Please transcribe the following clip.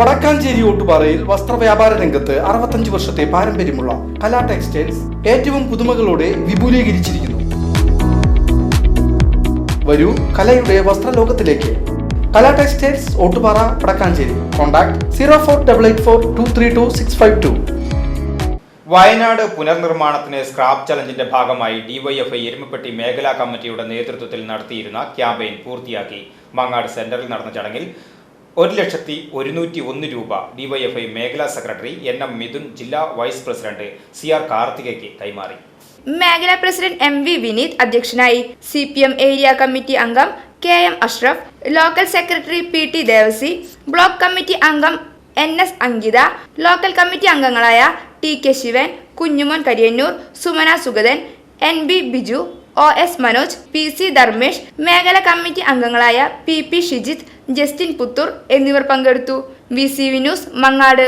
വടക്കാഞ്ചേരി ഓട്ടുപാറയിൽ വസ്ത്രവ്യാപാര രംഗത്ത് അറുപത്തഞ്ച് വർഷത്തെ പാരമ്പര്യമുള്ള കലാ ടെക്സ്റ്റൈൽസ് ഏറ്റവും പുതുമകളോടെ വിപുലീകരിച്ചിരിക്കുന്നു. വരൂ കലയുടെ വസ്ത്രലോകത്തിലേക്ക്. Kala textiles Ottupara Vadakkanchery. Contact zero four double eight four two three two six five two. Wayanad പുനർനിർമ്മാണത്തിന് സ്ക്രാപ്പ് ചലഞ്ചിന്റെ ഭാഗമായി ഡിവൈഎഫ്ഐ എരുമപ്പെട്ടി മേഖലാ കമ്മിറ്റിയുടെ നേതൃത്വത്തിൽ നടത്തിയിരുന്ന ക്യാമ്പയിൻ പൂർത്തിയാക്കി. മങ്ങാട് സെന്ററിൽ നടന്ന ചടങ്ങിൽ ഒരു ലക്ഷത്തി ഒരുന്നൂറ്റി ഒന്ന് രൂപ ഡിവൈഎഫ്ഐ മേഖലാ സെക്രട്ടറി എൻ എം മിഥുൻ ജില്ലാ വൈസ് പ്രസിഡന്റ് സി ആർ കാർത്തികയ്ക്ക് കൈമാറി. മേഖലാ പ്രസിഡന്റ് എം വി വിനീത് അധ്യക്ഷനായി C P M area committee അംഗം K M Ashraf local secretary P T Devasi block committee അംഗം N S Ankitha local committee അംഗങ്ങളായ T K Sivan Kunjumon Kariyannur Sumana Sugathan N B Biju O S Manoj P C Dharmesh മേഖല committee അംഗങ്ങളായ P P Shijith Justin Puthur എന്നിവർ പങ്കെടുത്തു. V C V news Mangad.